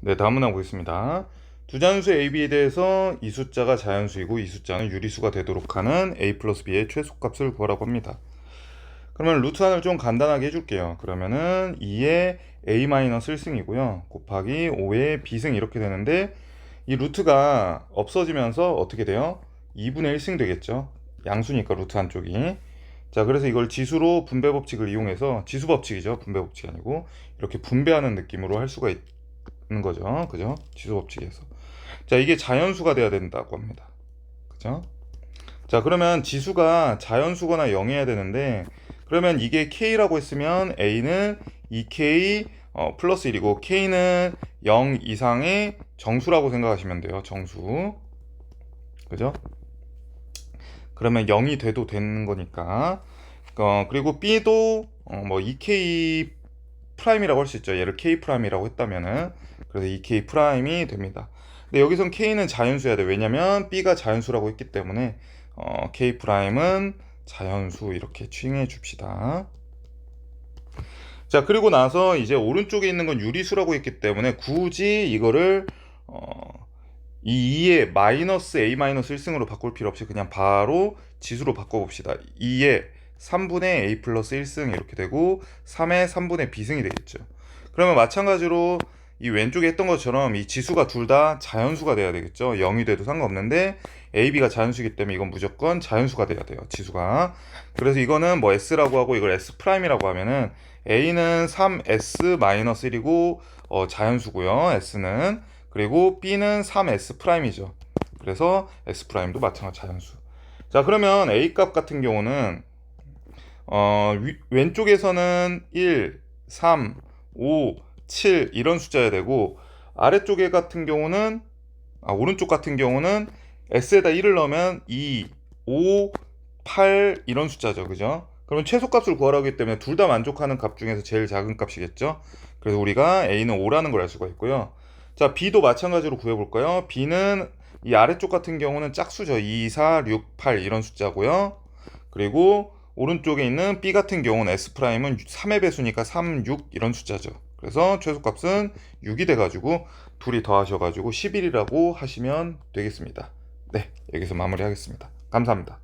네, 다음 문항 보겠습니다. 두 자연수 A, B에 대해서 이 숫자가 자연수이고 이 숫자는 유리수가 되도록 하는 A 플러스 B의 최소값을 구하라고 합니다. 그러면 루트 한을 좀 간단하게 해줄게요. 그러면은 2의 A 마이너스 1승이고요. 곱하기 5의 B승 이렇게 되는데 이 루트가 없어지면서 어떻게 돼요? 2분의 1승 되겠죠. 양수니까 루트 한쪽이. 자, 그래서 이걸 지수로 분배 법칙을 이용해서 지수 법칙이죠. 분배 법칙이 아니고 이렇게 분배하는 느낌으로 할 수가 있 는 거죠. 그죠? 지수 법칙에서. 자, 이게 자연수가 돼야 된다고 합니다. 그죠? 자, 그러면 지수가 자연수거나 0이어야 되는데 그러면 이게 K라고 했으면 A는 2K 어, 플러스 1이고 K는 0 이상의 정수라고 생각하시면 돼요. 정수. 그죠? 그러면 0이 돼도 되는 거니까. 어, 그리고 B도 어, 뭐 2K 프라임이라고 할 수 있죠. 얘를 K 프라임이라고 했다면은 그래서 2K 프라임이 됩니다. 근데 여기선 K는 자연수여야 돼. 왜냐면 B가 자연수라고 했기 때문에 어, K 프라임은 자연수 이렇게 추ing해 줍시다. 자, 그리고 나서 이제 오른쪽에 있는 건 유리수라고 했기 때문에 굳이 이거를 어, 이 2의 마이너스 A 마이너스 1승으로 바꿀 필요 없이 그냥 바로 지수로 바꿔봅시다. 2의 3분의 A 플러스 1승 이렇게 되고 3의 3분의 B승이 되겠죠. 그러면 마찬가지로 이 왼쪽에 했던 것처럼 이 지수가 둘 다 자연수가 돼야 되겠죠. 0이 돼도 상관없는데 A, B가 자연수이기 때문에 이건 무조건 자연수가 돼야 돼요. 지수가. 그래서 이거는 뭐 S라고 하고 이걸 S 프라임이라고 하면은 A는 3S 마이너스 1이고 어, 자연수고요. S는 그리고 B는 3S 프라임이죠. 그래서 S 프라임도 마찬가지 자연수. 자, 그러면 A 값 같은 경우는 어, 위, 왼쪽에서는 1, 3, 5, 7 이런 숫자여야 되고 아래쪽에 같은 경우는 아, 오른쪽 같은 경우는 S에다 1을 넣으면 2, 5, 8 이런 숫자죠. 그죠? 그러면 최소값을 구하라고 하기 때문에 둘 다 만족하는 값 중에서 제일 작은 값이겠죠. 그래서 우리가 A는 5라는 걸 알 수가 있고요. 자, B도 마찬가지로 구해 볼까요? B는 이 아래쪽 같은 경우는 짝수죠. 2, 4, 6, 8 이런 숫자고요. 그리고 오른쪽에 있는 B 같은 경우는 S'은 3의 배수니까 3, 6 이런 숫자죠. 그래서 최소값은 6이 돼가지고 둘이 더하셔가지고 11이라고 하시면 되겠습니다. 네, 여기서 마무리하겠습니다. 감사합니다.